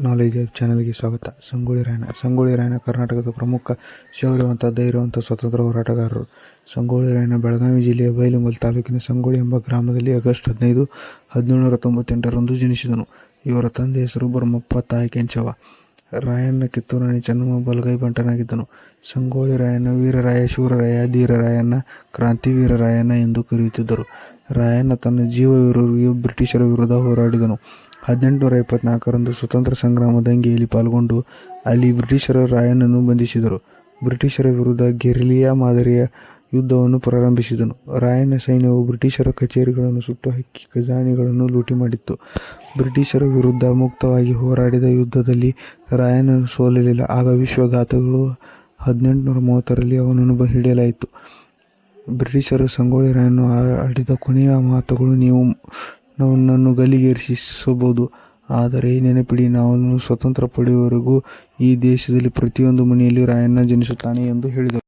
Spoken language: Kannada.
ನಾಲೆಜ್ ಚಾನಲ್ಗೆ ಸ್ವಾಗತ. ಸಂಗೊಳ್ಳಿ ರಾಯಣ್ಣ. ಸಂಗೊಳ್ಳಿ ರಾಯಣ್ಣ ಕರ್ನಾಟಕದ ಪ್ರಮುಖ ಶೌರ್ಯವಂತ ಧೈರ್ಯವಂತ ಸ್ವತಂತ್ರ ಹೋರಾಟಗಾರರು. ಸಂಗೊಳ್ಳಿ ರಾಯಣ್ಣ, ಬೆಳಗಾವಿ ಜಿಲ್ಲೆಯ ಬೈಲುಮಲ್ ತಾಲೂಕಿನ ಸಂಗೊಳ್ಳಿ ಎಂಬ ಗ್ರಾಮದಲ್ಲಿ ಆಗಸ್ಟ್ ಹದಿನೈದು, ಹದಿನೇಳುನೂರ ತೊಂಬತ್ತೆಂಟರಂದು ಜನಿಸಿದನು. ಇವರ ತಂದೆ ಹೆಸರು ಬರಮಪ್ಪ ತಾಯಿ ಕೆಂಚವ ರಾಯಣ್ಣ ಕಿತ್ತೂರಾಣಿ ಚೆನ್ನಮ್ಮ ಬಲಗೈ ಬಂಟನಾಗಿದ್ದನು. ಸಂಗೊಳ್ಳಿ ರಾಯಣ್ಣ ವೀರರಾಯ, ಶಿವರಾಯ, ಧೀರರಾಯಣ್ಣ ಕ್ರಾಂತಿವೀರ ರಾಯಣ್ಣ ಎಂದು ಕರೆಯುತ್ತಿದ್ದರು. ರಾಯಣ್ಣ ತನ್ನ ಜೀವವಿರುವವರೆಗೂ ಬ್ರಿಟಿಷರ ವಿರುದ್ಧ ಹೋರಾಡಿದನು. ಹದಿನೆಂಟುನೂರ ಇಪ್ಪತ್ನಾಲ್ಕರಂದು ಸ್ವತಂತ್ರ ಸಂಗ್ರಾಮ ದಂಗೆಯಲ್ಲಿ ಪಾಲ್ಗೊಂಡು ಅಲ್ಲಿ ಬ್ರಿಟಿಷರು ರಾಯನನ್ನು ಬಂಧಿಸಿದರು. ಬ್ರಿಟಿಷರ ವಿರುದ್ಧ ಗೆರಿಲಿಯಾ ಮಾದರಿಯ ಯುದ್ಧವನ್ನು ಪ್ರಾರಂಭಿಸಿದನು. ರಾಯನ ಸೈನ್ಯವು ಬ್ರಿಟಿಷರ ಕಚೇರಿಗಳನ್ನು ಸುಟ್ಟು ಹಾಕಿ ಖಜಾನೆಗಳನ್ನು ಲೂಟಿ ಮಾಡಿತ್ತು. ಬ್ರಿಟಿಷರ ವಿರುದ್ಧ ಮುಕ್ತವಾಗಿ ಹೋರಾಡಿದ ಯುದ್ಧದಲ್ಲಿ ರಾಯಣ್ಣನು ಸೋಲಲಿಲ್ಲ. ಆಗ ವಿಶ್ವಘಾತಗಳು ಹದಿನೆಂಟುನೂರ ಮೂವತ್ತರಲ್ಲಿ ಅವನನ್ನು ಹಿಡಿಯಲಾಯಿತು ಬ್ರಿಟಿಷರು ಸಂಗೊಳ್ಳಿ ರಾಯನ್ನು ಆಡಿದ ಕೊನೆಯ ಮಾತುಗಳು, ನೀವು ನನ್ನನ್ನು ಗಲಿಗೇರಿಸಬಹುದು ಆದರೆ ನೆನಪಿಡಿ, ನಾವು ಸ್ವತಂತ್ರ ಪಡೆಯುವವರೆಗೂ ಈ ದೇಶದಲ್ಲಿ ಪ್ರತಿಯೊಂದು ಮನೆಯಲ್ಲಿ ರಾಯಣ್ಣ ಜನಿಸುತ್ತಾನೆ ಎಂದು ಹೇಳಿದರು.